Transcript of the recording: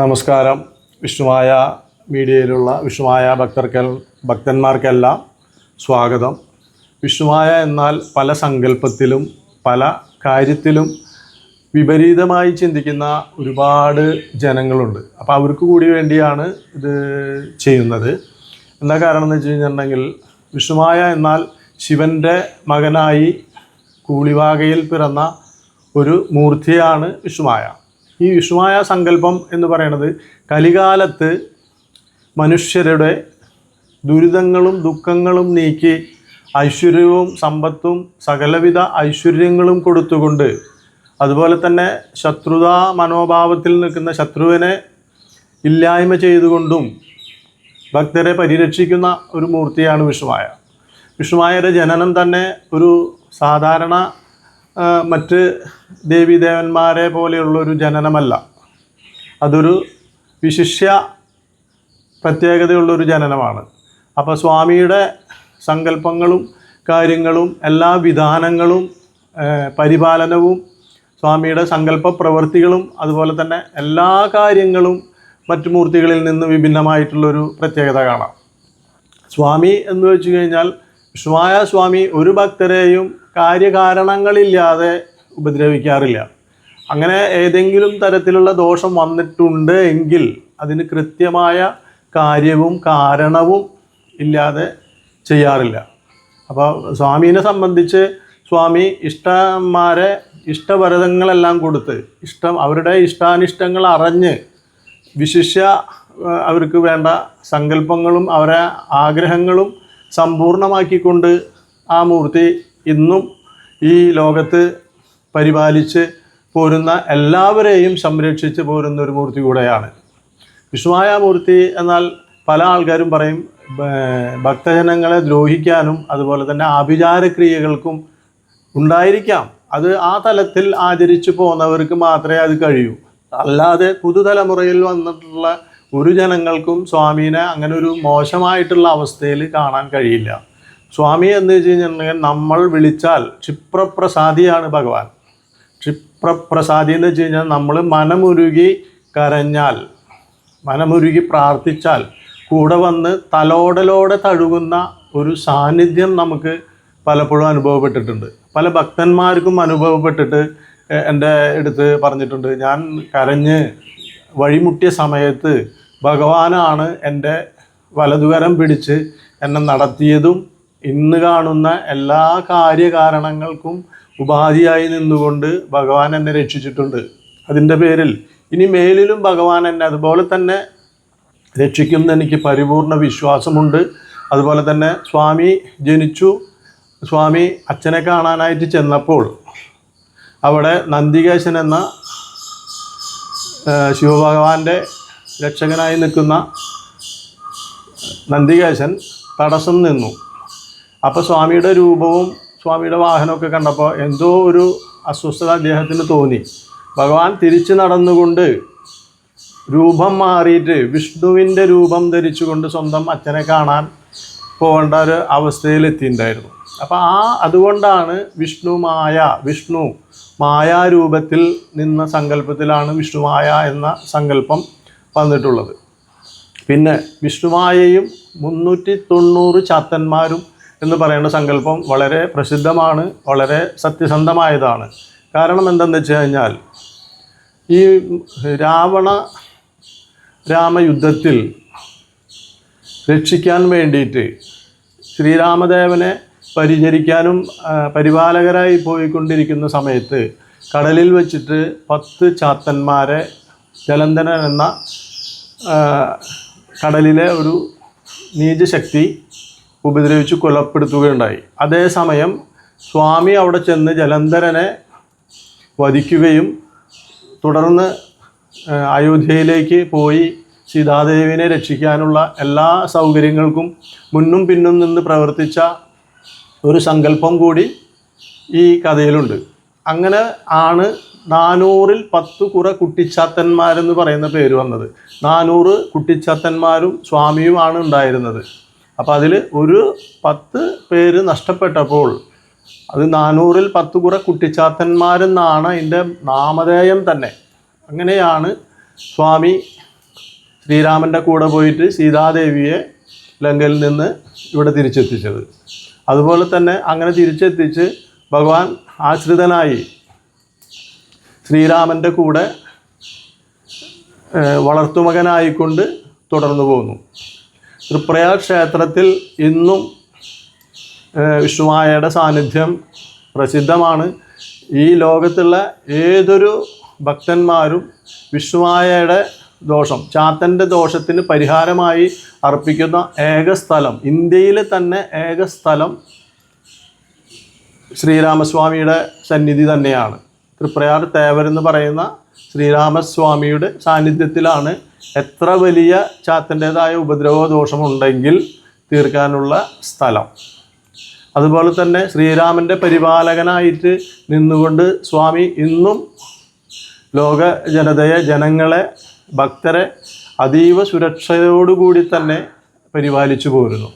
നമസ്കാരം. വിഷ്ണുമായ മീഡിയയിലുള്ള വിഷ്ണുമായ ഭക്തർക്ക് ഭക്തന്മാർക്കെല്ലാം സ്വാഗതം. വിഷ്ണുമായ എന്നാൽ പല സങ്കല്പത്തിലും പല കാര്യത്തിലും വിപരീതമായി ചിന്തിക്കുന്ന ഒരുപാട് ജനങ്ങളുണ്ട്. അപ്പോൾ അവർക്ക് കൂടി വേണ്ടിയാണ് ഇത് ചെയ്യുന്നത്. എന്താ കാരണം എന്ന് വെച്ച് കഴിഞ്ഞിട്ടുണ്ടെങ്കിൽ വിഷ്ണുമായ എന്നാൽ ശിവന്റെ മകനായി കൂളിവാകയിൽ പിറന്ന ഒരു മൂർത്തിയാണ് വിഷ്ണുമായ ഈ വിഷ്ണുമായ സങ്കല്പം എന്ന് പറയുന്നത് കലികാലത്ത് മനുഷ്യരുടെ ദുരിതങ്ങളും ദുഃഖങ്ങളും നീക്കി ഐശ്വര്യവും സമ്പത്തും സകലവിധ ഐശ്വര്യങ്ങളും കൊടുത്തുകൊണ്ട് അതുപോലെ തന്നെ ശത്രുതാ മനോഭാവത്തിൽ നിൽക്കുന്ന ശത്രുവിനെ ഇല്ലായ്മ ചെയ്തുകൊണ്ടും ഭക്തരെ പരിരക്ഷിക്കുന്ന ഒരു മൂർത്തിയാണ് വിഷുമായ വിഷുമായയുടെ ജനനം തന്നെ ഒരു സാധാരണ മറ്റ് ദേവീദേവന്മാരെ പോലെയുള്ള ഒരു ജനനമല്ല. അതൊരു വിശിഷ്യ പ്രത്യേകതയുള്ളൊരു ജനനമാണ്. അപ്പോൾ സ്വാമിയുടെ സങ്കല്പങ്ങളും കാര്യങ്ങളും എല്ലാ വിധാനങ്ങളും പരിപാലനവും സ്വാമിയുടെ സങ്കല്പ പ്രവൃത്തികളും അതുപോലെ തന്നെ എല്ലാ കാര്യങ്ങളും മറ്റു മൂർത്തികളിൽ നിന്ന് വിഭിന്നമായിട്ടുള്ളൊരു പ്രത്യേകത കാണാം. സ്വാമി എന്ന് വെച്ച് കഴിഞ്ഞാൽ വിഷ്ണുവായ സ്വാമി ഒരു ഭക്തരെയും കാര്യകാരണങ്ങളില്ലാതെ ഉപദ്രവിക്കാറില്ല. അങ്ങനെ ഏതെങ്കിലും തരത്തിലുള്ള ദോഷം വന്നിട്ടുണ്ട് എങ്കിൽ അതിന് കൃത്യമായ കാര്യവും കാരണവും ഇല്ലാതെ ചെയ്യാറില്ല. അപ്പോൾ സ്വാമീനെ സംബന്ധിച്ച് സ്വാമി ഇഷ്ടന്മാരെ ഇഷ്ടവരതങ്ങളെല്ലാം കൊടുത്ത് ഇഷ്ടം അവരുടെ ഇഷ്ടാനിഷ്ടങ്ങൾ അറിഞ്ഞ് വിശിഷ്യ അവർക്ക് വേണ്ട സങ്കല്പങ്ങളും അവരെ ആഗ്രഹങ്ങളും സമ്പൂർണമാക്കിക്കൊണ്ട് ആ മൂർത്തി ഇന്നും ഈ ലോകത്ത് പരിപാലിച്ച് പോരുന്ന എല്ലാവരെയും സംരക്ഷിച്ച് പോരുന്ന ഒരു മൂർത്തി കൂടെയാണ്. വിശ്വായ മൂർത്തി എന്നാൽ പല ആൾക്കാരും പറയും ഭക്തജനങ്ങളെ ദ്രോഹിക്കാനും അതുപോലെ തന്നെ ആഭിചാരക്രിയകൾക്കും ഉണ്ടായിരിക്കാം. അത് ആ തലത്തിൽ ആചരിച്ചു പോകുന്നവർക്ക് മാത്രമേ അത് കഴിയൂ. അല്ലാതെ പുതുതലമുറയിൽ വന്നിട്ടുള്ള ഒരു ജനങ്ങൾക്കും സ്വാമീനെ അങ്ങനെ ഒരു മോശമായിട്ടുള്ള അവസ്ഥയിൽ കാണാൻ കഴിയില്ല. സ്വാമി എന്ന് വെച്ച് കഴിഞ്ഞിട്ടുണ്ടെങ്കിൽ നമ്മൾ വിളിച്ചാൽ ക്ഷിപ്രപ്രസാദിയാണ് ഭഗവാൻ. ക്ഷിപ്രപ്രസാദി എന്ന് വെച്ച് കഴിഞ്ഞാൽ നമ്മൾ മനമുരുകി കരഞ്ഞാൽ മനമുരുകി പ്രാർത്ഥിച്ചാൽ കൂടെ വന്ന് തലോടലോടെ തഴുകുന്ന ഒരു സാന്നിധ്യം നമുക്ക് പലപ്പോഴും അനുഭവപ്പെട്ടിട്ടുണ്ട്. പല ഭക്തന്മാർക്കും അനുഭവപ്പെട്ടിട്ട് എന്റെ അടുത്ത് പറഞ്ഞിട്ടുണ്ട് ഞാൻ കരഞ്ഞ് വഴിമുട്ടിയ സമയത്ത് ഭഗവാനാണ് എന്റെ വലതുകരം പിടിച്ച് എന്നെ നടത്തിയതും ഇന്ന് കാണുന്ന എല്ലാ കാര്യകാരണങ്ങൾക്കും ഉപാധിയായി നിന്നുകൊണ്ട് ഭഗവാൻ എന്നെ രക്ഷിച്ചിട്ടുണ്ട്. അതിന്റെ പേരിൽ ഇനി മേലിലും ഭഗവാൻ എന്നെ അതുപോലെ തന്നെ രക്ഷിക്കുമെന്ന് എനിക്ക് പരിപൂർണ വിശ്വാസമുണ്ട്. അതുപോലെ തന്നെ സ്വാമി ജനിച്ചു. സ്വാമി അച്ഛനെ കാണാനായിട്ട് ചെന്നപ്പോൾ അവിടെ നന്ദികേശൻ എന്ന ശിവഭഗവാന്റെ രക്ഷകനായി നിൽക്കുന്ന നന്ദികേശൻ തടസ്സം നിന്നു. അപ്പോൾ സ്വാമിയുടെ രൂപവും സ്വാമിയുടെ വാഹനമൊക്കെ കണ്ടപ്പോൾ എന്തോ ഒരു അസ്വസ്ഥത അദ്ദേഹത്തിന് തോന്നി. ഭഗവാൻ തിരിച്ചു നടന്നുകൊണ്ട് രൂപം മാറിയിട്ട് വിഷ്ണുവിന്റെ രൂപം ധരിച്ചുകൊണ്ട് സ്വന്തം അച്ഛനെ കാണാൻ പോകേണ്ട ഒരു അവസ്ഥയിലെത്തിയിട്ടുണ്ടായിരുന്നു അപ്പോൾ ആ അതുകൊണ്ടാണ് വിഷ്ണു മായ വിഷ്ണു മായാരൂപത്തിൽ നിന്ന സങ്കല്പത്തിലാണ് വിഷ്ണുമായ എന്ന സങ്കല്പം വന്നിട്ടുള്ളത്. പിന്നെ വിഷ്ണുമായയും മുന്നൂറ്റി തൊണ്ണൂറ് ചാത്തന്മാരും എന്ന് പറയുന്ന സങ്കല്പം വളരെ പ്രസിദ്ധമാണ് വളരെ സത്യസന്ധമായതാണ്. കാരണം എന്തെന്ന് വെച്ച് കഴിഞ്ഞാൽ ഈ രാവണ രാമയുദ്ധത്തിൽ രക്ഷിക്കാൻ വേണ്ടിയിട്ട് ശ്രീരാമദേവനെ പരിചരിക്കാനും പരിപാലകരായി പോയിക്കൊണ്ടിരിക്കുന്ന സമയത്ത് കടലിൽ വെച്ചിട്ട് പത്ത് ചാത്തന്മാരെ ജലന്ധനൻ എന്ന കടലിലെ ഒരു നീചശക്തി ഉപദ്രവിച്ച് കൊലപ്പെടുത്തുകയുണ്ടായി. അതേസമയം സ്വാമി അവിടെ ചെന്ന് ജലന്ധരനെ വധിക്കുകയും തുടർന്ന് അയോധ്യയിലേക്ക് പോയി സീതാദേവിനെ രക്ഷിക്കാനുള്ള എല്ലാ സൗകര്യങ്ങൾക്കും മുന്നും പിന്നും നിന്ന് പ്രവർത്തിച്ച ഒരു സങ്കല്പം കൂടി ഈ കഥയിലുണ്ട്. അങ്ങനെ ആണ് നാനൂറിൽ പത്ത് കുറെ കുട്ടിച്ചാത്തന്മാരെന്ന് പറയുന്ന പേര് വന്നത്. നാനൂറ് കുട്ടിച്ചാത്തന്മാരും സ്വാമിയുമാണ് ഉണ്ടായിരുന്നത്. അപ്പോൾ അതിൽ ഒരു പത്ത് പേര് നഷ്ടപ്പെട്ടപ്പോൾ അത് നാനൂറിൽ പത്ത് കുറ കുട്ടിച്ചാത്തന്മാരെന്നാണ് അതിന്റെ നാമധേയം തന്നെ. അങ്ങനെയാണ് സ്വാമി ശ്രീരാമന്റെ കൂടെ പോയിട്ട് സീതാദേവിയെ ലങ്കയിൽ നിന്ന് ഇവിടെ തിരിച്ചെത്തിച്ചത്. അതുപോലെ തന്നെ അങ്ങനെ തിരിച്ചെത്തിച്ച് ഭഗവാൻ ആശ്രിതനായി ശ്രീരാമന്റെ കൂടെ വളർത്തുമകനായിക്കൊണ്ട് തുടർന്നു പോകുന്നു തൃപ്രയാർ ക്ഷേത്രത്തിൽ ഇന്നും വിഷ്ണുവായയുടെ സാന്നിധ്യം പ്രസിദ്ധമാണ്. ഈ ലോകത്തുള്ള ഏതൊരു ഭക്തന്മാരും വിഷ്ണുമായയുടെ ദോഷം ചാത്തന്റെ ദോഷത്തിന് പരിഹാരമായി അർപ്പിക്കുന്ന ഏക സ്ഥലം ഇന്ത്യയിലെ തന്നെ ഏക സ്ഥലം ശ്രീരാമസ്വാമിയുടെ സന്നിധി തന്നെയാണ്. തൃപ്രയാർ തേവരെന്ന് പറയുന്ന ശ്രീരാമസ്വാമിയുടെ സാന്നിധ്യത്തിലാണ് എത്ര വലിയ ചാത്തന്റെതായ ഉപദ്രവ ദോഷമുണ്ടെങ്കിൽ തീർക്കാനുള്ള സ്ഥലം. അതുപോലെ തന്നെ ശ്രീരാമന്റെ പരിപാലകനായിട്ട് നിന്നുകൊണ്ട് സ്വാമി ഇന്നും ലോക ജനതയെ ജനങ്ങളെ ഭക്തരെ അതീവ സുരക്ഷയോടുകൂടി തന്നെ പരിപാലിച്ചു പോരുന്നു.